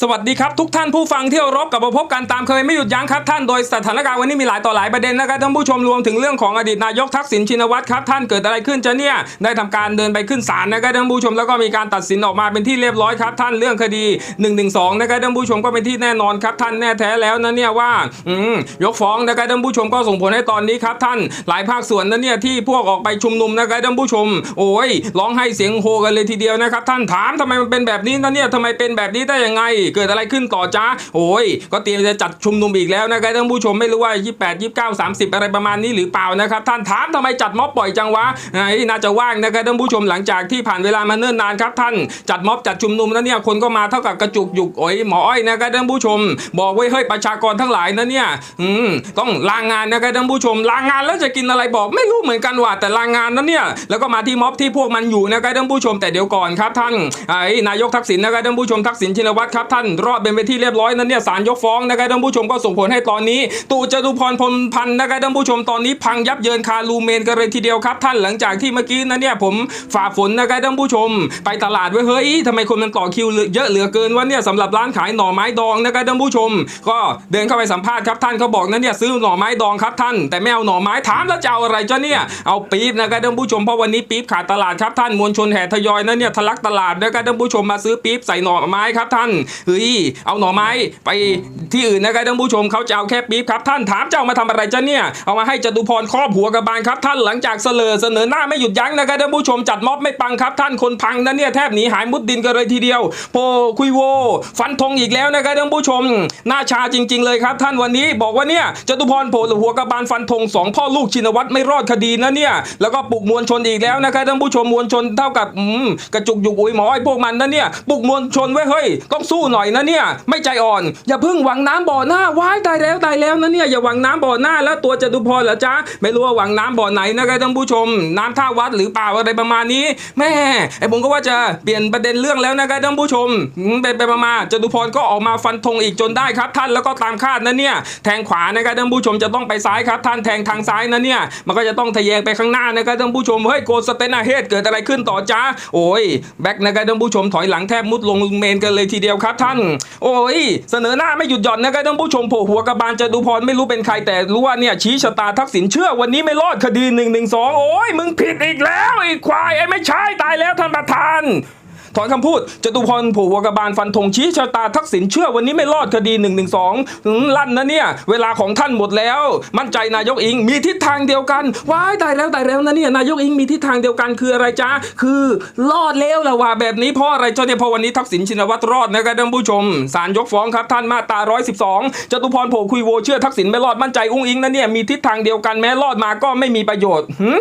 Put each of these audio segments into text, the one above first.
สวัสดีครับทุกท่านผู้ฟังที่เคารพกลับมาพบกันตามเคยไม่หยุดยั้งครับท่านโดยสถานการณ์วันนี้มีหลายต่อหลายประเด็นนะครับท่านผู้ชมรวมถึงเรื่องของอดีตนายกทักษิณชินวัตรครับท่านเกิดอะไรขึ้นจะเนี่ยได้ทำการเดินไปขึ้นศาลนะครับท่านผู้ชมแล้วก็มีการตัดสินออกมาเป็นที่เรียบร้อยครับท่านเรื่องคดี1นึนะครับท่านผู้ชมก็เป็นที่แน่นอนครับท่านแน่แท้แล้วนะเนี่ยว่าอืมยกฟ้องนะครับท่านผู้ชมก็ส่งผลให้ตอนนี้ครับท่านหลายภาคส่วนนะเนี่ยที่พวกออกไปชุมนุมนะครับท่านผู้ชม โอ้ยร้องให้เสียงโฮกันเลยทีเดียวนะครับท่านถามทำไมมันเป็นแบบนี้นะเนี่ยทำไมเป็นแบบนี้ได้ยังไงเกิดอะไรขึ้นต่อจ้าโอ้ยก็เตรียมจะจัดชุมนุมอีกแล้วนะครับท่านผู้ชมไม่รู้ว่า 28 29 30 อะไรประมาณนี้หรือเปล่านะครับท่านถามทำไมจัดม็อบปล่อยจังวะไอ้น่าจะว่างนะครับท่านผู้ชมหลังจากที่ผ่านเวลามาเนิ่นนานครับท่านจัดม็อบจัดชุมนุมแล้วเนี่ยคนก็มาเท่ากับกระจุกหยุกโอ้ยหมออ้อยนะครับท่านผู้ชม บอกไว้เฮ้ยประชากรทั้งหลายนะเนี่ยอืมต้องลางงานนะครับท่านผู้ชมลางงานแล้วจะกินอะไรบอกไม่รู้เหมือนกันว่าแต่ลางงานนั้นเนี่ยแล้วก็มาที่ม็อบที่พวกมันอยู่นะครับท่านผู้ชมแต่เดี๋ยวก่อนครับท่านไอ้นายกทักษิณนะครับท่านผู้ชมทักษิณชินวัตรครับท่านรอดเป็นไปที่เรียบร้อยนั้นเนี่ยศาลยกฟ้องนะครับท่านผู้ชมก็ส่งผลให้ตอนนี้ตู่จตุพรพลพันธ์นะครับท่านผู้ชมตอนนี้พังยับเยินคารูเมนกันเลยทีเดียวครับท่านหลังจากที่เมื่อกี้นั้นเนี่ยผมฝ่าฝนนะครับท่านผู้ชม ไปตลาดไว้เฮ้ยทำไมคนมันต่อคิวเยอะเหลือเกินวะเนี่ยสำหรับร้านขายหน่อไม้ดองนะครับท่านผู้ชม ก็เดินเข้าไปสัมภาษณ์ครับท่านเขาบอกนั้นเนี่ยซื้อหน่อไม้ดองครับท่าน แต่ไม่เอาหน่อไม้ถามแล้วจะเอาอะไรจ้ะเนี่ยเอาปี๊บนะครับท่านผู้ชมเพราะวันนี้ปี๊บขาดตลาดครับท่านมวลชนแห่ทยอยนั้นเนี่ยทะลักตลาดนะครับท่านผู้ชมมาซื้อปี๊บใส่หน่อไม้ครับท่านเฮ้ยเอาหน่อไม้ไปที่อื่นนะครับท่านผู้ชมเขาจะเอาแค่ปี๊บครับท่านถามเจ้ามาทำอะไรจ้ะเนี่ยเอามาให้จตุพรครอบหัวกระบาลครับท่านหลังจากเสลอเสนอหน้าไม่หยุดยั้งนะครับท่านผู้ชมจัดม็อบไม่ปังครับท่านคนพังนั้นเนี่ยแทบหนีหายมุดดินกันเลยทีเดียวโพคุยโว ฟันธงอีกแล้วนะครับท่านผู้ชมหน้าชาจริง ๆ เลยครับท่านวันนี้บอกว่าเนี่ยจตุพรโผล่หัวกระบาลฟันธงสองพ่อลูกชินวัตรไม่รอดคดีนะเนี่ยแล้วก็ปลุกมวลชนอีกแล้วนะครับท่านผู้ชมมวลชนเท่ากับกระจุกยุกอุยหมอไอ้พวกมันนะเนี่ยปลุกมวลชนไว้เฮ้ยต้องสู้หน่อยนะเนี่ย ไม่ใจอ่อน อย่าเพิ่งหวังน้ำบ่อหน้าว้ายตายแล้วตายแล้วนะเนี่ยอย่าหวังน้ำบ่อหน้าแล้วตัวจตุพรเหรอจ๊ะไม่รู้ว่าหวังน้ำบ่อไหนนะครับท่านผู้ชม น้ำท่าวัดหรือเปล่าอะไรประมาณนี้แม่ไอ้ผมก็ว่าจะเปลี่ยนประเด็นเรื่องแล้วนะครับท่านผู้ชมอืมไปไปมาๆจตุพรก็ออกมาฟันธงอีกจนได้ครับ ท่านแล้วก็ตามคาดนะเนี่ยแทงขวานะครับท่านผู้ชมจะต้องไปซ้ายครับ ท่านแทงทางซ้ายนะเนี่ยมันก็จะต้องทะแยงไปข้างหน้านะครับท่านผู้ชมเฮ้ยโกสเตนาเฮดเกิดอะไรขึ้นต่อจ้าโอ้ยแบ็กนะครับท่านผู้ชมถอยหลังแทบมุดลงเมนกันเลยทีเดียวครับท่าน โอ้ย เสนอหน้าไม่หยุดหย่อนนะครับท่านผู้ชมโผหัวกระบาลจตุพรไม่รู้เป็นใครแต่รู้ว่าเนี่ยชี้ชะตาทักษิณเชื่อวันนี้ไม่รอดคดี1นึโอ้ยมึงผิดอีกแล้วไอ้ควายไอ้ไม่ใช่ตายแล้วท่านประธาน ถอนคำพูดจตุพรผูหัวกระบาลฟันธงชี้ชะตาทักษิณเชื่อวันนี้ไม่รอดคดี1นึลั่นนะเนี่ย เวลาของท่านหมดแล้ว มั่นใจนายกอิงมีทิศทางเดียวกันว้ายตายแล้วตายแล้วนะเนี่ยนายกอิงมีทิศทางเดียวกันคืออะไรจ๊ะคือรอดแล้วละว่าแบบนี้เพราะอะไรเจ้าเนี่ยพราะวันนี้ทักษิณชินวัตรรอดนะครับท่านผู้ชมศาลยกฟ้องครับท่านมาตรา112จตุพรโผคุยโวเชื่อทักษิณไม่รอดมั่นใจอุ้งอิงนะเนี่ยมีทิศทางเดียวกันแม้รอดมาก็ไม่มีประโยชน์หึ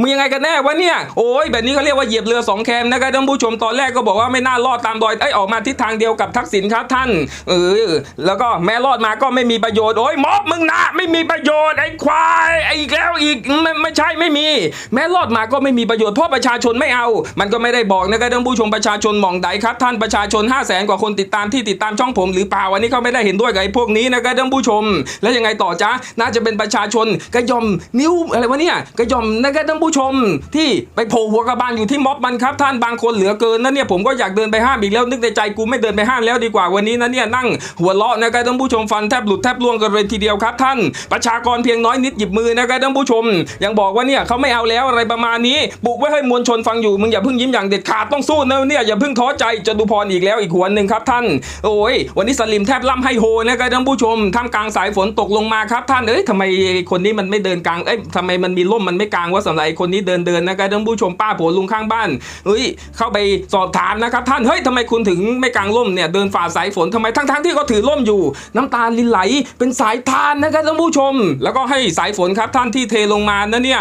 มึงยังไงกันแน่วะเนี่ย โอ้ยแบบนี้เขาเรียกว่าเหยียบเรือสองแคมนะครับท่านผู้ชมตอนแรกก็บอกว่าไม่น่ารอดตามรอยไอ้ออกมาทิศทางเดียวกับทักษิณครับท่านเออแล้วก็แม้รอดมาก็ไม่มีประโยชน์โอ้ยม็อบมึงนะไม่มีประโยชน์ไอ้ควายไอ้อีกแล้วอีกไม่ไม่ใช่ไม่มี แม้รอดมาก็ไม่มีประโยชน์เพราะประชาชนไม่เอา มันก็ไม่ได้บอกนะครับท่านผู้ชมประชาชนมองใดครับ ท่านประชาชน 5 0 0แสนกว่าคนติดตามที่ติดตามช่องผมหรือเปล่าวันนี้เขาไม่ได้เห็นด้วยกับไอ้พวกนี้นะครับท่านผู้ชม แล้วยังไงต่อจ๊ะน่าจะเป็นประชาชนกระยอมนิ้วอะไรวะเนี่ยกระยอมนะครับท่านผู้ชมที่ไปโผล่หัวกระบาลอยู่ที่ม็อบมันครับ ท่านบางคนเหลือเกินนะเนี่ยผมก็อยากเดินไปห้ามอีกแล้วนึกในใจกูไม่เดินไปห้ามแล้วดีกว่าวันนี้นะเนี่ยนั่งหัวเราะนะครับท่านผู้ชมฟันแทบหลุดแทบล่วงกันเลยทีเดียวครับ ท่านประชากรเพียงน้อยนิดหยิบมือนะครับท่านผู้ชม ยังบอกว่าเนี่ยเขาไม่เอาแล้วอะไรประมาณนี้ปลุกไว้ให้มวลชนฟังอยู่มึงอย่าเพิ่งยิ้มอย่างเด็ดขาดต้องสู้นะเนี่ยอย่าเพิ่งท้อใจจตุพรอีกแล้วอีกหัวหนึ่งครับท่าน โอ้ยวันนี้สลิมแทบล่ำให้โฮนะครับท่านผู้ชมท่ามกลางสายฝนตกลงมาครับท่านเอ้ยทำไมคนนี้มันไม่เดินกลางเอ้ยทำไมมันมีร่มมันไม่กลางว่าสำหรับไอ้คนนี้เดินเดินนะครับท่านผู้ชมป้าโผลุงข้างบ้านเฮ้ยเข้าไปสอบถามนะครับท่านเฮ้ยทำไมคุณถึงไม่กลางร่มเนี่ยเดินฝ่าสายฝนทำไมทั้งๆที่เขาถือร่มอยู่ น้ำตาลินไหลเป็นสายทานนะครับท่านผู้ชม แล้วก็ให้สายฝนครับท่านที่เทลงมานะเนี่ย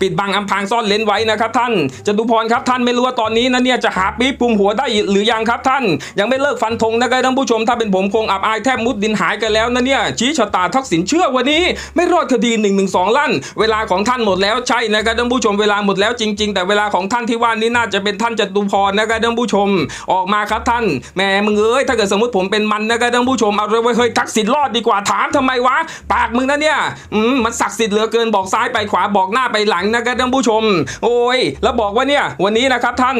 ปิดบังอำพางซ่อนเลนไว้นะครับท่านจตุพรครับท่านไม่รู้ว่าตอนนี้นะเนี่ยจะหาปี๊บคลุมหัวได้หรือยังครับท่าน ยังไม่เลิกฟันธงนะครับท่านผู้ชม ถ้าเป็นผมคงอับอายแทบมุดดินหายกันแล้วนะเนี่ยชี้ชะตาทักษิณเชื่อวันนี้ ไม่รอดคดี1นึลั่น เวลาของท่านหมดแล้วใช่นะครับท่านผู้ชมเวลาหมดแล้วจริง ๆ แต่เวลาของท่านที่ว่านี้น่าจะเป็นท่านจตุพรนะครับท่านผู้ชมออกมาครับท่านแหมมึงเอ้ยถ้าเกิดสมมติผมเป็นมันนะครับท่านผู้ชมเอาเลยเว้เฮ้ยทักษิณรอดดีกว่าถามทำไมวะปากมึงนะเนี่ยอืมมันศักดิ์สิทธิ์เหลือเกินบอกซ้ายไปขวาบอกหน้าไปหลังนะครับท่านผู้ชม โอ้ยแล้วบอกว่าเนี่ยวันนี้นะครับท่าน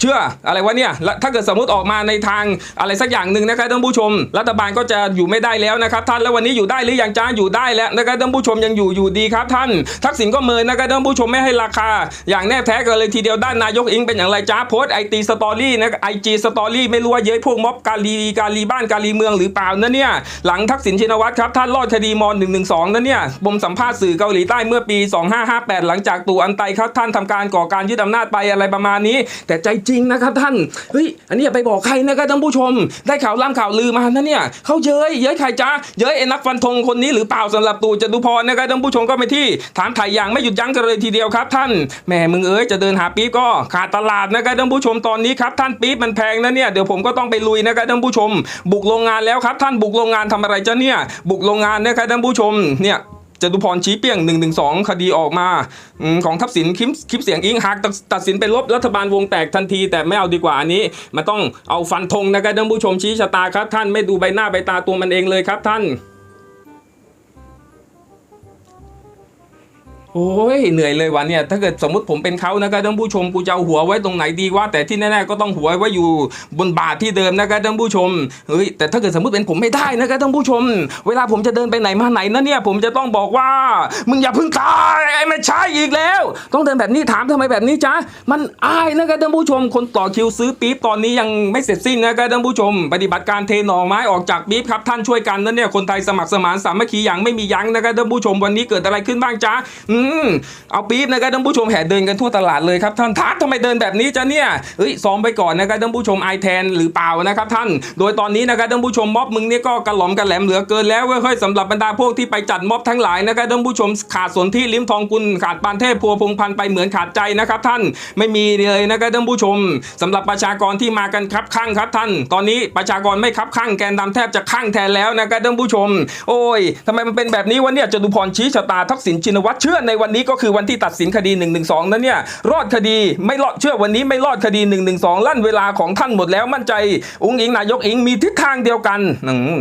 เชื่ออะไรวะเนี่ยถ้าเกิดสมมติออกมาในทางอะไรสักอย่างหนึ่งนะครับท่านผู้ชม รัฐบาลก็จะอยู่ไม่ได้แล้วนะครับท่านแล้ววันนี้อยู่ได้หรือยังจ้าอยู่ได้แล้วนะครับท่านผู้ชมยังอยู่อยู่ดีครับท่าน ทักษิณก็เมินนะครับท่านผู้ชมไม่ให้ราคา อย่างแน่แท้กันเลยทีเดียวด้านนายกอิงเป็นอย่างไรจ้าโพสไอตีสตอรี่นะไอจีสตอรี่ไม่รู้ว่าเย้ยพวกม็อบกาลีกาลีบ้านกาลีเมืองหรือเปล่านะเนี่ยหลังทักษิณชินวัตรครับท่านรอดคดีม .112 นะเนี่ยผมสัมภาษณ์สื่อเกาหลีใต้เมื่อปี 2558 หลังจากตู่อันไตครับท่านทำการก่อการยึดอำนาจไปอะไรประมาณนี้ แต่ใจจริงนะครับท่านเฮ้ยอันนี้อย่าไปบอกใครนะครับท่านผู้ชม ได้ข่าวล่ำข่าวลือมานะเนี่ยเขาเย้ยเย้ยใครจ้าเย้ยไอ้นักฟันธงคนนี้หรือเปล่าสำหรับตู่จตุพรนะครับท่านผู้ชมก็ไปที่ถามถ่ายอย่างไม่หยุดยั้งกันเลยทีเดียวครับ ท่านแหม่มึงเอ้ยจะเดินหาปี๊บก็ขาดตลาดนะครับท่านผู้ชมตอนนี้ครับท่านปี๊บมันแพงนะเนี่ยเดี๋ยวผมก็ต้องไปลุยนะครับท่านผู้ชม บุกโรงงานแล้วครับ ท่านบุกโรงงานทำอะไรจ้าเนี่ยบุกโรงงานนะครับท่านผู้ชมเนี่ย จตุพรชี้เปี้ยง1นึคดีออกมาอของทับสินคลิปคลิปเสียงอิงหากตัดตัดสินเป็นลบรัฐบาลวงแตกทันที แต่ไม่เอาดีกว่าอันนี้มันต้องเอาฟันธงนะครับท่านผู้ชมชี้ชะตาครับท่านไม่ดูใบหน้าใบตาตัวมันเองเลยครับท่าน โอ้ยเหนื่อยเลยวันเนี่ยถ้าเกิดสมมติผมเป็นเขานะครับท่านผู้ชมกูจะเอาหัวไว้ตรงไหนดีว่า แต่ที่แน่ๆก็ต้องหัวไว้อยู่บนบาทที่เดิมนะครับท่านผู้ชมเฮ้ยแต่ถ้าเกิดสมมติเป็นผมไม่ได้นะครับท่านผู้ชม เวลาผมจะเดินไปไหนมาไหนนะเนี่ยผมจะต้องบอกว่า มึงอย่าเพึ่งตายไอ้ไม่ใช่อีกแล้ว ต้องเดินแบบนี้ถามทำไมแบบนี้จ๊ะมันอายนะครับท่านผู้ชม คนต่อคิวซื้อปี๊บตอนนี้ยังไม่เสร็จสิ้นนะครับท่านผู้ชม ปฏิบัติการเทหน่อไม้ออกจากปี๊บครับท่านช่วยกันนะเนี่ยคนไทยสมัครสมานสามัคคีอย่างไม่มียั้งนะครับท่านผู้ชมวันนี้เกิดอะไรขึ้นบ้างจ๊ะอืเอาปี๊บนะครับท่านผู้ชมแห่เดินกันทั่วตลาดเลยครับท่านทักทำไมเดินแบบนี้จ๊ะเนี่ยเฮ้ยซ้อมไปก่อนนะครับท่านผู้ชมไอแทนหรือเปล่านะครับท่าน โดยตอนนี้นะครับท่านผู้ชมม็อบมึงเนี่ยก็กระหล่อมกระแหลมเหลือเกินแล้วเว้ยสำหรับบรรดาพวกที่ไปจัดม็อบทั้งหลายนะครับท่านผู้ชมขาดสนที่ลิ้มทองกุลขาดปานเทพพัวพงพันไปเหมือนขาดใจนะครับท่านไม่มีเลยนะครับท่านผู้ชมสำหรับประชากรที่มากันครับข้างครับท่าน ตอนนี้ประชากรไม่ครับข้างแกนดำแทบจะข้างแทนแล้วนะครับท่านผู้ชม โอ้ยทำไมมันเป็นแบบนี้วะเนี่ยจตุพรชี้ชะตาทักษิณชินวัตรเชื่อในวันนี้ก็คือวันที่ตัดสินคดี1นึนั้นเนี่ยรอดคดีไม่รอดเชื่อวันนี้ไม่รอดคดี1นึลั่นเวลาของท่านหมดแล้วมั่นใจอุ้งอิงนายกอิงมีทิศทางเดียวกัน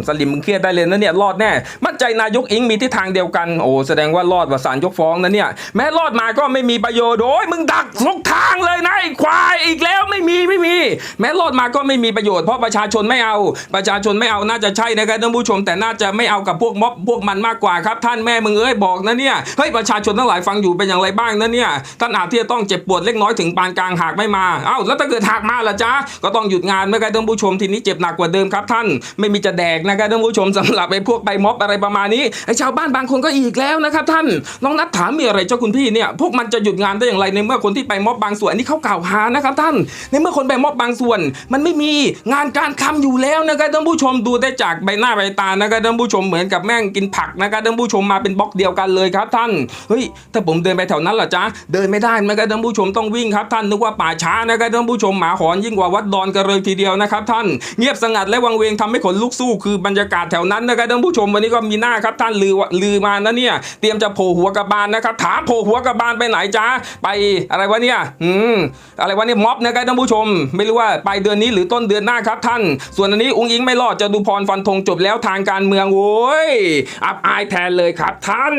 สลิมมึงเครียดได้เลยนะเนี่ยรอดแน่ มั่นใจนายกอิงมีทิศทางเดียวกันโอ้แสดงว่ารอดว่าศาลยกฟ้องนะเนี่ยแม้รอดมาก็ไม่มีประโยชน์โอ้ยมึงดักทุกทางเลยนะไอ้ควายอีกแล้วไม่มีไม่มี แม้รอดมาก็ไม่มีประโยชน์เพราะประชาชนไม่เอา ประชาชนไม่เอาน่าจะใช่นะครับท่านผู้ชมแต่น่าจะไม่เอากับพวกม็อบพวกมันมากกว่าครับ ท่านแม่มึงเอ้ยบอกนะเนี่ยเฮ้ยประชาชนทั้งหลายฟังอยู่เป็นอย่างไรบ้างนะเนี่ยท่านอาจที่จะต้องเจ็บปวดเล็กน้อยถึงปานกลางหากไม่มาเอ้าแล้วถ้าเกิดหากมาล่ะจ๊ะก็ต้องหยุดงานนะครับท่านผู้ชมทีนี้เจ็บหนักกว่าเดิมครับท่านไม่มีจะแดกนะครับท่านผู้ชมสำหรับไอ้พวกไปม็อบอะไรประมาณนี้ไอ้ชาวบ้านบางคนก็อีกแล้วนะครับท่านลองนัดถามมีอะไรเจ้าคุณพี่เนี่ยพวกมันจะหยุดงานได้อย่างไรในเมื่อคนที่ไปม็อบบางส่วนนี้เขากล่าวหานะครับท่าน ในเมื่อคนไปม็อบบางส่วน มันไม่มีงานการทำอยู่แล้วนะครับท่านผู้ชมดูได้จากใบหน้าใบตานะครับท่านผู้ชมเหมือนกับแม่งกินผักนะครับท่านผู้ชมมาเป็นบล็อกเดียวกันเลยครับท่านเฮ้ยถ้าผมเดินไปแถวนั้นล่ะจ๊ะเดินไม่ได้นะครับท่านผู้ชมต้องวิ่งครับท่านนึกว่าป่าช้านะครับท่านผู้ชมหมาหอนยิ่งกว่าวัดดอนกันเลยทีเดียวนะครับท่านเงียบสงัดและวังเวงทำให้ขนลุกสู้คือบรรยากาศแถวนั้นนะครับท่านผู้ชมวันนี้ก็มีหน้าครับท่านลือว่าลือมานะเนี่ยเตรียมจะโผล่หัวกระบาลนะครับถามโผล่หัวกระบาลไปไหนจ๊ะไปอะไรวะเนี่ยอืมอะไรวะเนี่ยม็อบนะครับท่านผู้ชม ไม่รู้ว่าปลายเดือนนี้หรือต้นเดือนหน้าครับท่าน ส่วนอันนี้อุ้งอิงไม่รอดจะดูพรฟันธงจบแล้วทางการเมืองโว้ยอับอายแทนเลยครับท่าน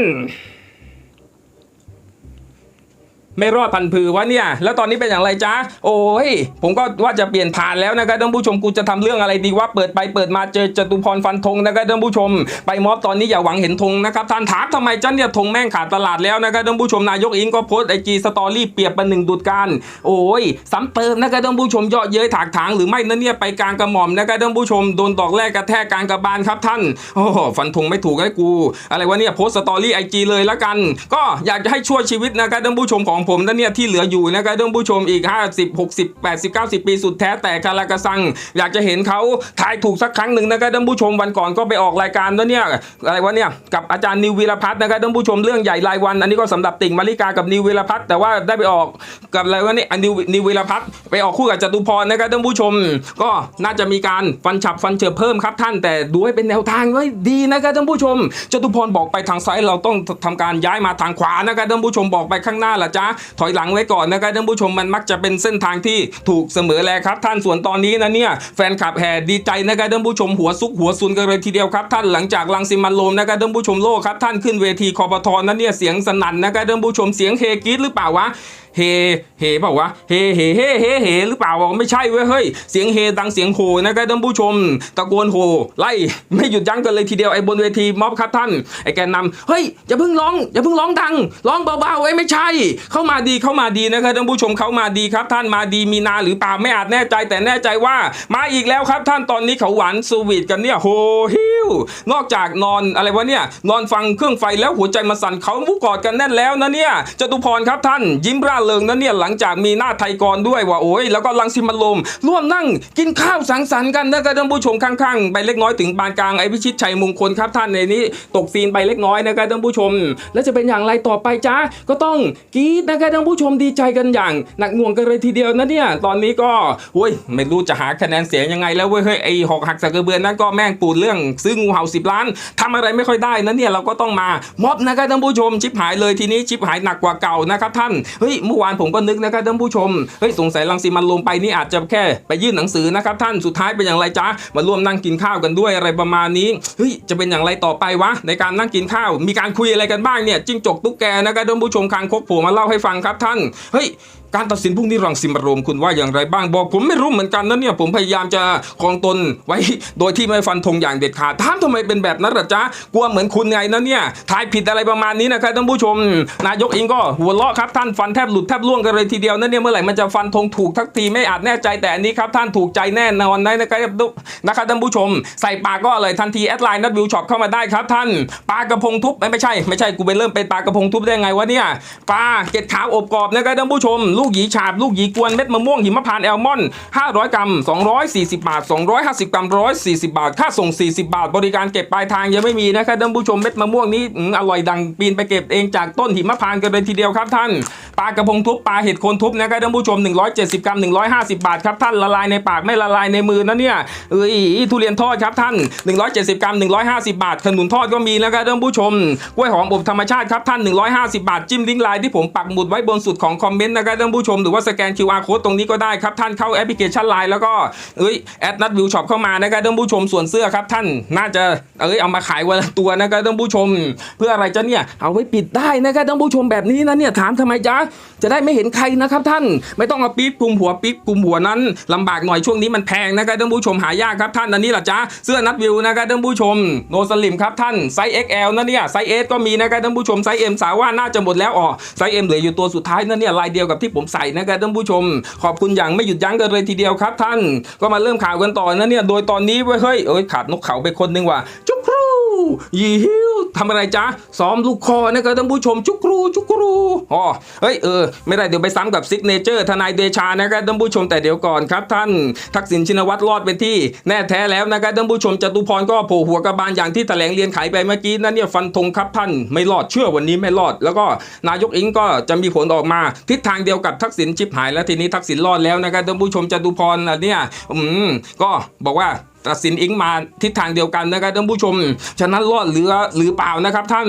ไม่รอดพันผือวะเนี่ย แล้วตอนนี้เป็นอย่างไรจ๊ะ โอ้ย ผมก็ว่าจะเปลี่ยนผ่านแล้วนะครับท่านผู้ชมกูจะทำเรื่องอะไรดีว่าเปิดไปเปิดมาเจอจตุพรฟันธงนะครับท่านผู้ชม ไปม็อบตอนนี้อย่าหวังเห็นธงนะครับท่านถามทำไมจ้าเนี่ยธงแม่งขาดตลาดแล้วนะครับท่านผู้ชมนายกอิงก็โพสไอจีสตอรี่เปรียบประหนึ่งดุดการโอ้ยซ้ำเติมนะครับท่านผู้ชมเยาะเย้ยถากถางหรือไม่นั่นเนี่ยไปกลางกระหม่อมนะครับท่านผู้ชมโดนดอกแรกกระแทกกลางกระบาลครับท่านโอ้ฟันธงไม่ถูกให้กู อะไรวะเนี่ยโพสสตอรี่ไอจีเลยละกัน ก็อยากจะให้ช่วยชีวิตนะครับท่านผู้ชมของผมนั่นเนี่ยที่เหลืออยู่นะครับท่านผู้ชมอีก 50 60 80 90 ปีสุดแท้แต่คาราคาซัง อยากจะเห็นเขาทายถูกสักครั้งหนึ่งนะครับท่านผู้ชมวันก่อนก็ไปออกรายการแล้วเนี่ยอะไรวะเนี่ยกับอาจารย์นิววีรพัฒน์นะครับท่านผู้ชมเรื่องใหญ่รายวัน อันนี้ก็สำหรับติ่งมาริกากับนิววีรพัฒน์แต่ว่าได้ไปออกกับอะไรวะเนี่ยอันนิวนิววีรพัฒน์ไปออกคู่กับจตุพรนะครับท่านผู้ชม ก็น่าจะมีการฟันฉับฟันเฉิบเพิ่มครับท่านแต่ดูให้เป็นแนวทางไว้ดีนะครับท่านผู้ชมจตุพรบอกไปทางซ้ายเราต้องทำการย้ายมาทางขวานะครับท่านผู้ชมบอกไปข้างหน้าล่ะจ๊ะถอยหลังไว้ก่อนนะครับท่านผู้ชมมันมักจะเป็นเส้นทางที่ถูกเสมอแลครับ ท่านส่วนตอนนี้นะเนี่ยแฟนคลับแห่ดีใจนะครับท่านผู้ชมหัวซุกหัวซุนกันเลยทีเดียวครับ ท่านหลังจากลังสิมันโลมนะครับท่านผู้ชมโลกครับท่านขึ้นเวทีคอปทอนั้นเนี่ยเสียงสนั่นนะครับท่านผู้ชมเสียงเฮกรีดหรือเปล่าวะ เฮเฮเปล่าวะเฮเฮเฮเฮเฮหรือเปล่าบอกไม่ใช่เว้ยเฮ้ยเสียงเฮดังเสียงโหนะครับท่านผู้ชม ตะโกนโหไล่ไม่หยุดยั้งกันเลยทีเดียวไอ้บนเวทีม็อบครับท่านไอ้แกนนำเฮ้ยอย่าเพิ่งร้องอย่าเพิ่งร้องดังร้องเบาๆไอ้ไม่ใช่ เข้ามาดีเข้ามาดีนะครับท่านผู้ชมเข้ามาดีครับ ท่านมาดีมีนาหรือเปล่าไม่อาจแน่ใจแต่แน่ใจว่ามาอีกแล้วครับท่านตอนนี้เขาหวานสวีทกันเนี่ยโหฮิวนอกจากนอนอะไรวะเนี่ยนอนฟังเครื่องไฟแล้วหัวใจมาสั่นเขามุกกอดกันแน่นแล้วนะเนี่ยจตุพรครับท่านยิ้มร่าเริงนะเนี่ยหลังจากมีหน้าไทยกรด้วยว่าโอ้ยแล้วก็ลังสิมันลม ร่วมนั่งกินข้าวสังสรรค์กันนะครับท่านผู้ชมข้างๆ ไปเล็กน้อยถึงปานกลางไอพิชิตชัยมงคลครับท่านในนี้ตกซีนไปเล็กน้อยนะครับท่านผู้ชม แล้วจะเป็นอย่างไรต่อไปจ้าก็ต้องกรี๊ดนะครับท่านผู้ชมดีใจกันอย่าง หนักหน่วงกันเลยทีเดียวนะเนี่ยตอนนี้ก็โอ้ยไม่รู้จะหาคะแนนเสียงยังไงแล้วเว้ยเฮ้ยไอหอกหักสักกระเบือนนั้นก็แม่งปูดเรื่องซื้องูเห่าสิบล้านทำอะไรไม่ค่อยได้นะเนี่ยเราก็ต้องมาม็อบนะครับท่านผู้ชมชิบหายเลยทีนี้ชิบหายหนักกว่าเก่านะครับท่านเฮ้ยเมื่อวานผมก็นึกนะครับท่านผู้ชมเฮ้ยสงสัยลังสีมันลมไปนี่อาจจะแค่ไปยื่นหนังสือนะครับท่านสุดท้ายเป็นอย่างไรจ๊ะมาร่วมนั่งกินข้าวกันด้วยอะไรประมาณนี้เฮ้ยจะเป็นอย่างไรต่อไปวะในการนั่งกินข้าว มีการคุยอะไรกันบ้างเนี่ยจิ้งจกตุ๊กแกนะครับท่านผู้ชมคางคกผมมาเล่าให้ฟังครับท่านเฮ้ยการตัดสินพรุ่งนี้รังสิมารมคุณว่าอย่างไรบ้างบอก ผมไม่รู้เหมือนกันนะเนี่ยผมพยายามจะคองตนไว้ โดยที่ไม่ฟันธงอย่างเด็ดขาดถามทำไมเป็นแบบนั้นล่ะจ๊ะกลัวเหมือนคุณไงนะเนี่ยทายผิดอะไรประมาณนี้นะครับท่านผู้ชม นายกเองก็หัวเราะครับท่านฟันแทบหลุดแทบล่วงกันเลยทีเดียวนะเนี่ยเมื่อไหร่มันจะฟันธงถูกทักทีไม่อาจแน่ใจแต่อันนี้ครับท่านถูกใจแน่นอนนะครับนะครับท่านผู้ชม ใส่ปากก็เลยทันทีแอดไลน์นัดวิวช็อปเข้ามาได้ครับท่านปลากระพงทุบไม่ใช่ไม่ใช่กูไปเริ่มเป็นปลากระพงทุบได้ไงวะเนี่ยปลาเก็ดขาวอบกรอบนะครับท่านผู้ชมลูกหยีฉาบ ลูกหยีกวนเม็ดมะม่วงหิมพานต์แอลมอนด์500 กรัม 240 บาท 250 กรัม 140 บาท ค่าส่ง 40 บาท บริการเก็บปลายทางยังไม่มีนะครับท่านผู้ชมเม็ดมะม่วงนี้อร่อยดังปีนไปเก็บเองจากต้นหิมพานต์กันเลยทีเดียวครับท่านปลากระพงทุบปลาเห็ดโคนทุบนะครับท่านผู้ชม 170 กรัม 150 บาทครับท่านละลายในปากไม่ละลายในมือนะเนี่ยเอ้ยทุเรียนทอดครับท่าน 170 กรัม 150 บาทขนุนทอดก็มีนะครับท่านผู้ชมกล้วยหอมอบธรรมชาติครับท่าน 150 บาทจิ้มลิงก์ไลน์ที่ผมปักหมุดไว้บนสุดของคอมเมนต์นะครับท่านผู้ชมหรือว่าสแกน QR code ตรงนี้ก็ได้ครับท่านเข้าแอปพลิเคชันไลน์แล้วก็เอ้ยแอดนัดวิวช็อปเข้ามานะครับท่านผู้ชมส่วนเสื้อครับท่านน่าจะเอ้ยเอามาขายวันละตัวนะครับท่านผู้ชม เพื่ออะไรจะเนี่ยเอาไว้ปิดได้นะครับท่านผู้ชมแบบนี้นะเนี่ยถามทำไมจ๊ะจะได้ไม่เห็นใครนะครับท่านไม่ต้องเอาปี๊บคลุมหัวปี๊บคลุมหัวนั้นลำบากหน่อยช่วงนี้มันแพงนะครับท่านผู้ชมหายากครับท่านอันนี้แหละจ๊ะเสื้อนัดวิวนะครับท่านผู้ชมโนสลิมครับท่านไซส์ XL นะเนี่ยไซส์ S ก็มีนะครับท่านผู้ชมไซส์ M สาว่าน่าจะหมดแล้วอ๋อไซส์ M เหลืออยู่ตัวสุดท้ายนะเนี่ยลายเดียวกับที่ผมผมใส่นะครับท่านผู้ชม ขอบคุณอย่างไม่หยุดยั้งกันเลยทีเดียวครับท่าน ก็มาเริ่มข่าวกันต่อนะเนี่ยโดยตอนนี้เว้ยเฮ้ยเอ้ยขาดนกเขาไปคนหนึงว่ะจุ๊ ยีฮิวทำอะไรจ๊ะซ้อมลูกคอนะครับท่านผู้ชมจุกครูจุกครูอ๋อเฮ้ยเออไม่ได้เดี๋ยวไปซ้ำกับซิกเนเจอร์ทนายเดชานะครับท่านผู้ชมแต่เดี๋ยวก่อนครับท่านทักษิณชินวัตรรอดเป็นที่แน่แท้แล้วนะครับท่านผู้ชมจตุพรก็โผล่หัวกระบาลอย่างที่แถลงเรียนขายไปเมื่อกี้นั่นเนี่ยฟันธงครับท่านไม่รอดเชื่อวันนี้ไม่รอด แล้วก็นายกอิงก็จะมีผลออกมา ทิศทางเดียวกับทักษิณชิบหายแล้วทีนี้ทักษิณรอดแล้วนะครับท่านผู้ชมจตุพรอะเนี่ยอืมก็บอกว่า ตัดสินอิงมาทิศทางเดียวกันนะครับท่านผู้ชม ฉะนั้นรอดหรือหรือเปล่านะครับท่าน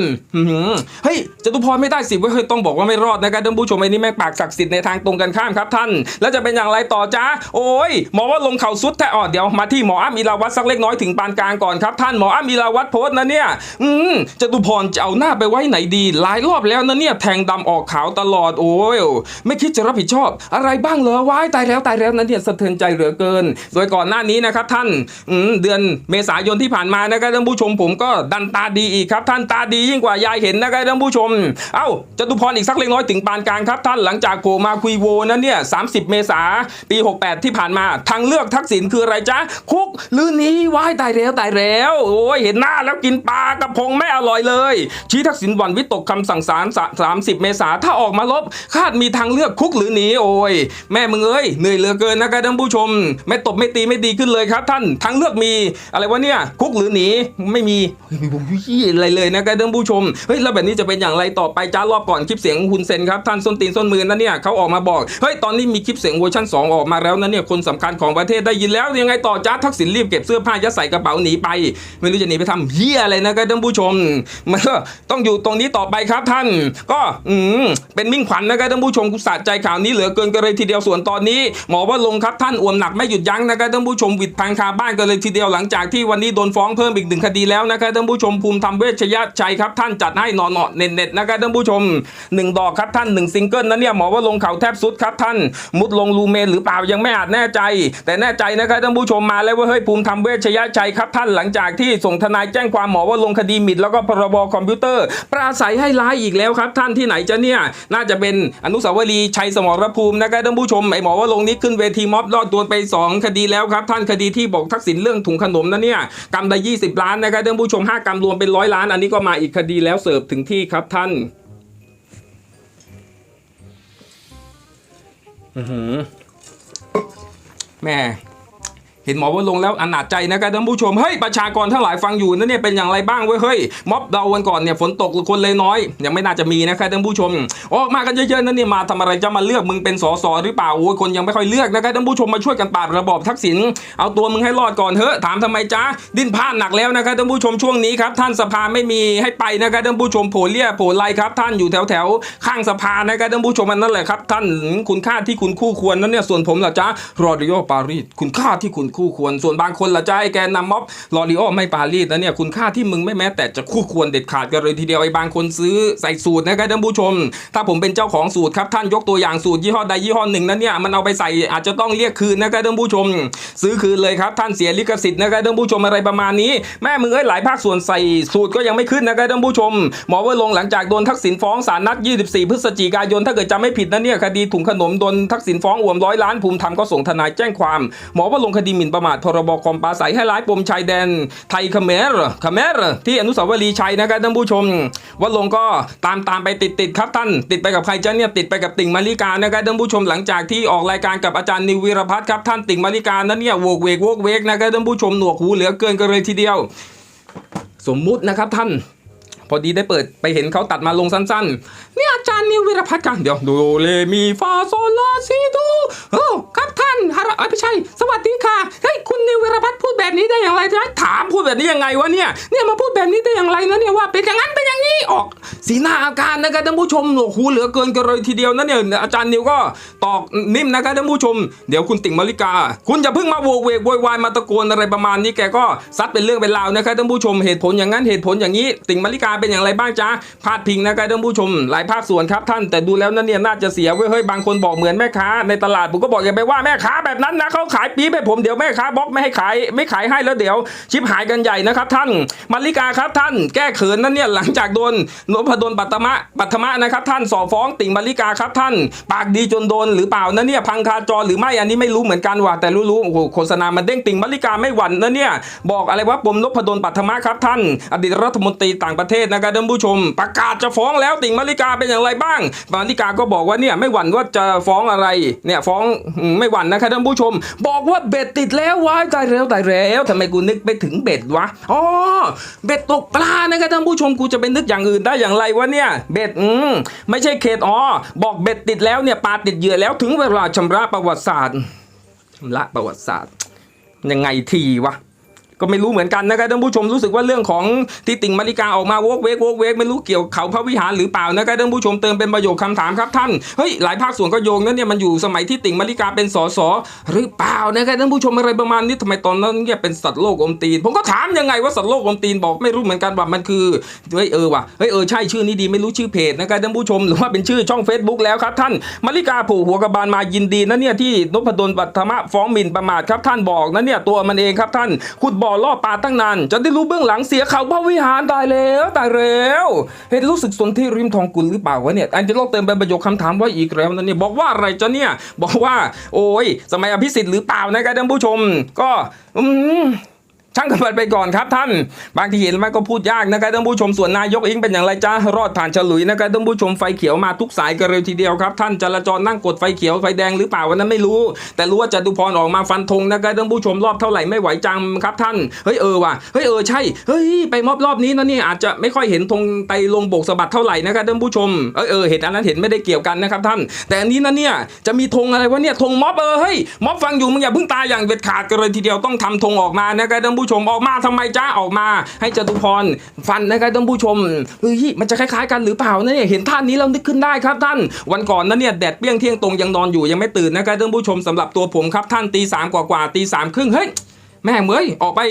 เฮ้ยจตุพรไม่ได้สิว้ยเฮ้ยต้องบอกว่าไม่รอดนะครับท่านผู้ชมไอ้นี่แม่งปากศักดิ์สิทธิ์ในทางตรงกันข้ามครับท่าน แล้วจะเป็นอย่างไรต่อจ้าโอ้ยหมอว่าลงเข่าสุดแท้อ่อเดี๋ยวมาที่หมออ้ำอีลาวัตสักเล็กน้อยถึงปานกลางก่อนครับท่านหมออ้ำอีลาวัตโพสต์นะเนี่ย อืมจตุพรจะเอาหน้าไปไว้ไหนดี หลายรอบแล้วนะเนี่ยแทงดำออกขาวตลอดโอ้ยไม่คิดจะรับผิดชอบ อะไรบ้างเหรอวายตายแล้วตายแล้วนะเนี่ยสะเทือนใจเหลือเกิน โดยก่อนหน้านี้นะครับท่านเดือนเมษายนที่ผ่านมานะครับท่านผู้ชมผมก็ดันตาดีอีกครับ ท่านตาดียิ่งกว่ายายเห็นนะครับท่านผู้ชม เอ้าจตุพรอีกสักเล็กน้อยถึงปานกลางครับ ท่านหลังจากโผล่มาคุยโวนั้นเนี่ย30 เมษาปี 68 ที่ผ่านมา ทางเลือกทักษิณคืออะไรจ๊ะ คุกหรือหนี้ว้ายตายแล้วตายแล้วโอ้ยเห็นหน้าแล้วกินปลากระพงไม่อร่อยเลย ชี้ทักษิณวันวิตกคำสั่งศาล30 เมษาถ้าออกมาลบ คาดมีทางเลือกคุกหรือหนีโอ้ยแม่มึงเอ้ยเหนื่อยเหลือเกินนะครับท่านผู้ชม ไม่ตบไม่ตีไม่ดีขึ้นเลยครับท่านทางเลือกมีอะไรวะเนี่ยคุกหรือหนีไม่มีเฮ้ยผมยี่อะไรเลยนะครับท่านผู้ชมเฮ้ยแล้วแบบนี้จะเป็นอย่างไรต่อไปจ้ารอบก่อนคลิปเสียงฮุนเซนครับท่านส้นตีนส้นมือนะเนี่ยเขาออกมาบอกเฮ้ยตอนนี้มีคลิปเสียงเวอร์ชัน2 ออกมาแล้วนะเนี่ยคนสำคัญของประเทศได้ยินแล้วยังไงต่อจ้าทักษิณรีบเก็บเสื้อผ้ายัดใส่กระเป๋าหนีไป ไม่รู้จะหนีไปทำเหี้ยอะไรนะครับท่านผู้ชม มันก็ต้องอยู่ตรงนี้ต่อไปครับท่าน ก็อืมเป็นมิ่งขวัญนะครับท่านผู้ชมกุศลใจข่าวนี้เหลือเกินกันเลยทีเดียวส่วนตอนนี้ หมอว่าลงครับท่านอวมหนักไม่หยุดยั้งนะครับท่านผู้ชมวิดพังคาบ้านกันเลยทีเดียวหลังจากที่วันนี้โดนฟ้องเพิ่มอีกหนึ่งคดีแล้วนะครับท่านผู้ชมภูมิธรรมเวชยชัยครับท่านจัดให้หนอนๆเน็ตๆนะครับท่านผู้ชมหนึ่งดอกครับท่านหนึ่งซิงเกิลนะเนี่ยหมอว่าลงเขาแทบสุดครับท่านมุดลงลูเมนหรือเปล่ายังไม่อาจแน่ใจ แต่แน่ใจนะครับท่านผู้ชมมาแล้วว่าเฮ้ยภูมิธรรมเวชยชัยครับท่านหลังจากที่ส่งทนายแจ้งความหมอว่าลงคดีหมิ่นแล้วก็พรบคอมพิวเตอร์ปราศัยให้ร้ายอีกแล้วครับท่านที่ไหนจะเนี่ยน่าจะเป็นอนุสาวรีย์ชัยสมรภูมินะครับท่านผู้ชมไอหมอว่าลงนี้ขึ้นเวทีม็อบรอดตัวไปสองคดีแล้วครับท่านคดีที่บอกทักษิณเรื่องถุงขนมนะเนี่ยกำได้20 ล้านนะครับท่านผู้ชม 5กำรวมเป็นร้อยล้าน อันนี้ก็มาอีกคดีแล้วเสิร์ฟถึงที่ครับท่านอือหือแม่ ห็นหมอว่าลงแล้วอนาจใจนะครับท่านผู้ชมเฮ้ยประชากรทั้งหลายฟังอยู่นะเนี่ยเป็นอย่างไรบ้างเว้ยเฮ้ยม็อบเราวันก่อนเนี่ยฝนตกคนเลยน้อย ยังไม่น่าจะมีนะครับท่านผู้ชมออกมากันเยอะๆนั่นเนี่ยมาทำอะไรจะมาเลือกมึงเป็นสสหรือเปล่าโอ้ยคนยังไม่ค่อยเลือกนะครับท่านผู้ชมมาช่วยกันปราบระบอบทักษิณเอาตัวมึงให้รอดก่อนเถอะถามทำไมจ๊ะดิ้นพลาดหนักแล้วนะครับท่านผู้ชมช่วงนี้ครับท่านสภาไม่มีให้ไปนะครับท่านผู้ชมโผล่เลี่ยโผล่ไลครับท่านอยู่แถวแถวข้างสภานะครับท่านผู้ชมมันนั่นแหละครับท่านคุณค่าที่คุณคู่ควรนั่นเนี่ยส่วนผมล่ะจ๊ะรอดิโอปารีสคุณค่าที่คุณคู่ควร ส่วนบางคนละจะไอ้แกนนำม็อบรอดิโอไม่ปารีสนะเนี่ยคุณค่าที่มึงไม่แม้แต่จะคู่ควรเด็ดขาดกันเลยทีเดียวไอ้บางคนซื้อใส่สูตรนะครับท่านผู้ชม ถ้าผมเป็นเจ้าของสูตรครับท่านยกตัวอย่างสูตรยี่ห้อใดยี่ห้อหนึ่งนั้นเนี่ยมันเอาไปใส่อาจจะต้องเรียกคืนนะครับท่านผู้ชม ซื้อคืนเลยครับท่านเสียลิขสิทธิ์นะครับท่านผู้ชมอะไรประมาณนี้ แม่มึงเอ้ยหลายภาคส่วนใส่สูตรก็ยังไม่ขึ้นนะครับท่านผู้ชมหมอว่าลงหลังจากโดนทักษิณฟ้องศาลนัด 24 พฤศจิกายนถ้าเกิดจำไม่ผิดนะเนี่ยคดีถุงขนมโดนทักษิณฟ้องอ่วมร้อยล้านภูมิธรรมก็ส่งทนายแจ้งความหมอว่าลงคดีหมิ่นประมาทพรบคอมปาศัยให้ร้ายปมชายแดนไทยเขมรเขมรที่อนุสาวรีย์ชัยนะครับท่านผู้ชมว่าลงก็ตามตามไปติดติดครับท่านติดไปกับใครจ้ะเนี่ยติดไปกับติ่งมาริกานะครับท่านผู้ชมหลังจากที่ออกรายการกับอาจารย์นิววีรพัฒน์ครับท่านติ่งมาริกานั้นเนี่ยโวกเวกโวกเวกนะครับท่านผู้ชมหนวกหูเหลือเกินกันเลยทีเดียว สมมุตินะครับท่าน พอดีได้เปิดไปเห็นเขาตัดมาลงสั้นๆ เนี่อาจารย์นิววิรพัฒน์กันเดี๋ยวดูเลมีฟาโซลาซีดูโอ้ครับท่านฮาระเอ้ยไม่ใช่ สวัสดีค่ะเฮ้ยคุณนิววิรพัฒน์พูดแบบนี้ได้อย่างไรนะถามพูดแบบนี้ยังไงวะเนี่ยเนี่ยมาพูดแบบนี้ได้อย่างไรนะเนี่ยว่าเป็นอย่างนั้นเป็นอย่างนี้ออก สีหน้าอาการนะครับท่านผู้ชมโอ้โหเหลือเกินกันเลยทีเดียวนะเนี่ยอาจารย์นิวก็ตอกนิ่มนะครับท่านผู้ชม เดี๋ยวคุณติ่งมาริกา คุณอย่าเพิ่งมาโวกเวกโวยวายมาตะโกนอะไรประมาณนี้แกก็ซัดเป็นเรื่องเป็นราวนะครับท่านผู้ชมเหตุผลอย่างนั้นเหตุผลอย่างนี้ ติ่งมาริกาเป็นอย่างไรบ้างจ๊ะพาดพิงนะครับท่านผู้ชมหลายภาคส่วนครับท่านแต่ดูแล้วนั่นเนี่ยน่าจะเสียเว้ยเฮ้ยบางคนบอกเหมือนแม่ค้าในตลาดผมก็บอกอย่าไปว่าแม่ค้าแบบนั้นนะเขาขายปี๊บให้ผมเดี๋ยวแม่ค้าบล็อกไม่ให้ขายไม่ขายให้แล้วเดี๋ยว ชิปหายกันใหญ่นะครับท่านมาริกาครับท่านแก้เขินนั่นเนี่ยหลังจากโดนนพดลปัตมะปัตมะนะครับท่านสอบฟ้องติ่งมาริกาครับท่าน ปากดีจนโดนหรือเปล่านั่นเนี่ยพังคาจรหรือไม่อันนี้ไม่รู้เหมือนกันว่ะแต่รู้ๆโอ้โหโฆษณามันเด้งติ่งมาริกาไม่หวั่นนะเนี่ยบอกอะไรว่าปมนพดลปัตมะครับท่าน อดีตรัฐมนตรีต่างประเทศนะครับท่านผู้ชม ประกาศจะฟ้องแล้วติ่งมาริกาเป็นอย่างไรบ้างมาริกาก็บอกว่าเนี่ยไม่หวั่นว่าจะฟ้องอะไรเนี่ยฟ้องไม่หวั่นนะครับท่านผู้ชม บอกว่าเบ็ดติดแล้ววายตายแล้วตายแล้วทำไมกูนึกไปถึงเบ็ดวะอ๋อเบ็ดตกปลานะครับท่านผู้ชมกูจะไปนึกอย่างอื่นได้อย่างไรวะเนี่ยเบ็ดอืมไม่ใช่เขตอ๋อบอกเบ็ดติดแล้วเนี่ยปลาติดเหยื่อแล้วถึงเวลาชำระประวัติศาสตร์ชำระประวัติศาสตร์ ยังไงทีวะ ก็ไม่รู้เหมือนกันนะครับท่านผู้ชมรู้สึกว่าเรื่องของที่ติ่งมาริกาออกมาวกเวกวกเวกไม่รู้เกี่ยวเขาพระวิหารหรือเปล่านะครับท่านผู้ชมเติมเป็นประโยคคำถามครับท่านเฮ้ยหลายภาคส่วนก็โยงนั่นเนี่ยมันอยู่สมัยที่ติ่งมาริกาเป็นสสหรือเปล่านะครับท่านผู้ชมอะไรประมาณนี้ทำไมตอนนั้นเนี่ยเป็นสัตว์โลกอมตีน ผมก็ถามยังไงว่าสัตว์โลกอมตีนบอกไม่รู้เหมือนกันว่ามันคือเฮ้ยเออว่ะเฮ้ยเออใช่ชื่อนี้ดีไม่รู้ชื่อเพจนะครับท่านผู้ชมหรือว่าเป็นชื่อช่อง Facebook แล้วครับท่านมาริกาผูหัวกบาลมายินดีนะเนี่ยที่นพดลปัทมะฟ้องหมิ่นประมาทครับท่านบอกนะเนี่ยตัวมันเองครับท่านขุดบ่อล่อปลาตั้งนานจะได้รู้เบื้องหลังเสียเขาพระวิหารตายแล้วตายแล้วเห็นรู้สึกสนที่ริมทองกุลหรือเปล่าวะเนี่ยอันจะลอกเติมเป็นประโยคคำถามไว้อีกแล้วนะเนี่ยบอกว่าอะไรจะเนี่ยบอกว่า โอ้ยสมัยอภิสิทธิ์หรือเปล่านะครับท่านผู้ชม ก็อืม ช่างกันไปก่อนครับท่าน บางทีเห็นมันก็พูดยากนะครับท่านผู้ชมส่วนนายกเองเป็นอย่างไรจ้ารอดผ่านฉลุยนะครับท่านผู้ชมไฟเขียวมาทุกสายกันเร็วทีเดียวครับท่านจราจรนั่งกดไฟเขียวไฟแดงหรือเปล่าวันนั้นไม่รู้ แต่รู้ว่าจตุพรออกมาฟันธงนะครับท่านผู้ชมรอบเท่าไหร่ไม่ไหวจังครับท่านเฮ้ยเออว่ะเฮ้ยเออใช่เฮ้ยไปมอบรอบนี้นะนี่อาจจะไม่ค่อยเห็นธงไตลงโบกสะบัดเท่าไหร่นะครับท่านผู้ชมเออเออเห็นอันนั้นเห็นไม่ได้เกี่ยวกันนะครับท่าน แต่อันนี้นะเนี่ยจะมีธงอะไรวะเนี่ยธงม็อบเออเฮ้ยม็อบฟังอยู่มึงอย่าเพิ่งตายอย่างเด็ดขาดกันเลยทีเดียวต้องทำธงออกมานะครับท่านผู้ชมออกมาทำไมจ้าออกมา ให้จตุพรฟันนะครับท่านผู้ชมเฮ้ยมันจะคล้ายๆกันหรือเปล่านะเนี่ยเห็นท่านนี้เรานึกขึ้นได้ครับท่าน วันก่อนนะเนี่ยแดดเปรี้ยงเที่ยงตรงยังนอนอยู่ยังไม่ตื่นนะครับท่านผู้ชมสำหรับตัวผมครับท่านตีสามกว่าๆตีสามครึ่งเฮ้ย แม่เมยออกไป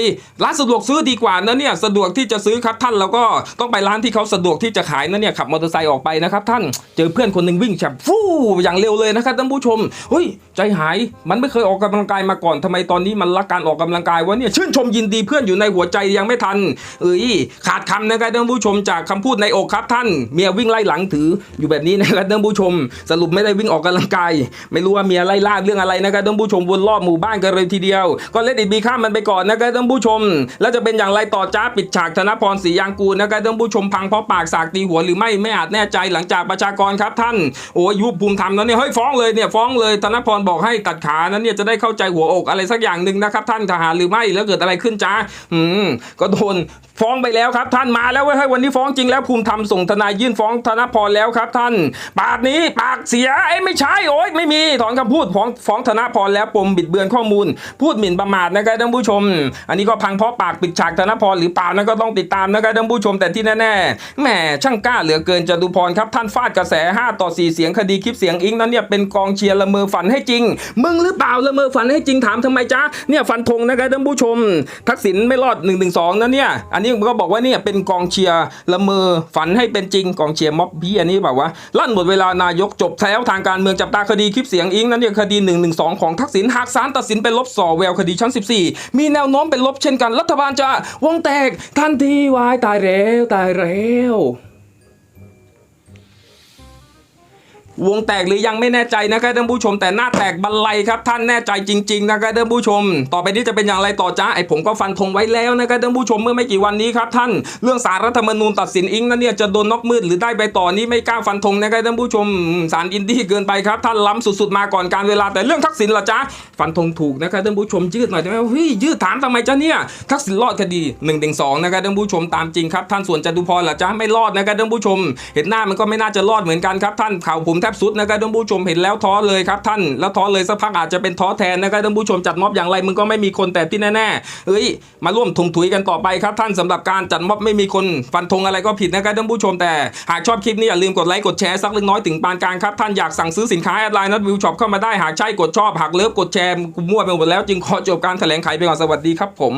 ร้านสะดวกซื้อดีกว่านะเนี่ยสะดวกที่จะซื้อครับท่านแล้วก็ต้องไปร้านที่เขาสะดวกที่จะขายนะเนี่ยขับมอเตอร์ไซค์ออกไปนะครับท่านเจอเพื่อนคนหนึ่งวิ่งแบบฟู่อย่างเร็วเลยนะครับท่านผู้ชมเฮ้ยใจหายมันไม่เคยออกกำลังกายมาก่อนทำไมตอนนี้มันรัการออกกำลังกายวะเนี่ยชื่นชมยินดีเพื่อนอยู่ในหัวใจยังไม่ทัน เอ้ยขาดคำนะครับท่านผู้ชมจากคำพูดในอกครับท่านเมียวิ่งไล่หลังถืออยู่แบบนี้นะครับท่านผู้ชม สรุปไม่ได้วิ่งออกกำลังกาย ไม่รู้ว่าเมียไล่ล่าเรื่องอะไรนะครับท่านผู้ชมวนรอบหมู่บ้านกันเลยทีเดียว ก็เล่นอีบีข้ามมันไปก่อนนะครับท่านผู้ชม แล้วจะเป็นอย่างไรต่อจ้าปิดฉากธนพรศรียางกูลนะครับท่านผู้ชมพังเพราะปากสากตีหัวหรือไม่ไม่อาจแน่ใจหลังจากประชากรครับท่านโอ้ยยุบภูมิธรรมนั้นเนี่ยเฮ้ยฟ้องเลยเนี่ยฟ้องเลยธนพรบอกให้ตัดขานั้นเนี่ยจะได้เข้าใจหัวอกอะไรสักอย่างหนึ่งนะครับท่านทหารหรือไม่แล้วเกิดอะไรขึ้นจ้าอืมก็โดนฟ้องไปแล้วครับท่านมาแล้วเว้ยเฮ้ยวันนี้ฟ้องจริงแล้วภูมิธรรมส่งทนายยื่นฟ้องธนพรแล้วครับท่าน ปากนี้ปากเสียไอ้ไม่ใช่โอ๊ยไม่มีถอนคำพูดฟ้องฟ้องธนพรแล้วปมบิดเบือนข้อมูล พูดหมิ่นประมาทนะครับานผู้ชม อันนี้ก็พังเพราะปากปิดฉากธนพรหรือเปล่านั่นก็ต้องติดตามนะครับท่านผู้ชมแต่ที่แน่ๆแหมช่างกล้าเหลือเกินจตุพรครับท่านฟาดกระแส 5 ต่อ 4 เสียงคดีคลิปเสียงอิงนั้นเนี่ยเป็นกองเชียร์ละเมอฝันให้จริง มึงหรือเปล่าละเมอฝันให้จริงถามทำไมจ๊ะเนี่ยฟันธงนะครับท่านผู้ชม ทักษิณไม่รอด1นึนะเนี่ยอันนี้ก็บอกว่าเนี่ยเป็นกองเชียร์ละเมอฝันให้เป็นจริงกองเชียร์ม็อบพี่อันนี้แบบว่าลั่นหมดเวลานายกจบแล้วทางการเมืองจับตาคดีคลิปเสียงอิงนั้นเนี่ยคดี1นึของทักษิณหากศาลตัดสินเป็นลบสอแววคดีชั้น 14มีแนวโน้มเป็นลบเช่นกัน รัฐบาลจะวงแตกทันทีวายตายแล้วตายแล้ว วงแตกหรือยังไม่แน่ใจนะครับท่านผู้ชม แต่หน้าแตกบันไลครับท่านแน่ใจจริง ๆ นะครับท่านผู้ชม ต่อไปนี้จะเป็นอย่างไรต่อจ้าไอผมก็ฟันธงไว้แล้วนะครับท่านผู้ชมเมื่อไม่กี่วันนี้ครับท่านเรื่องสารรัฐธรรมนูญตัดสินอิงนั้นเนี่ยจะโดนน็อกมืดหรือได้ไปต่อนี้ไม่กล้าฟันธงนะครับท่านผู้ชมสารอินดี้เกินไปครับท่านล้ำสุดๆมาก่อนการเวลาแต่เรื่องทักษิณล่ะจ้าฟันธงถูกนะครับท่านผู้ชมยืดหน่อยได้ไหมเฮ้ยยืดถามทำไมจ้าเนี่ยทักษิณรอดคดี1นึนะครับท่านผู้ชมตามจริงครับท่านส่วนจตุพรล่ะจ้าไม่รอดนะครับท่านผู้ชม เห็นหน้ามันก็ไม่น่าจะรอดเหมือนกันครับท่านข่าวผมแทบสุดนะครับท่านผู้ชมเห็นแล้วท้อเลยครับท่านแล้วท้อเลยสักพักอาจจะเป็นท้อแทนนะครับท่านผู้ชมจัดม็อบอย่างไรมึงก็ไม่มีคนแต่ที่แน่ๆเอ้ยมาร่วมทุงถุยกันต่อไปครับท่านสำหรับการจัดม็อบไม่มีคนฟันธงอะไรก็ผิดนะครับท่านผู้ชมแต่หากชอบคลิปนี้อย่าลืมกดไลค์กดแชร์สักเล็กน้อยถึงปานกลางครับท่านอยากสั่งซื้อสินค้าแอดไลน์นัดวิวช็อปเข้ามาได้หากใช่กดชอบหากเลิฟกดแชร์กูมั่วไปหมดแล้วจึงขอจบการแถลงไขไปก่อนสวัสดีครับผม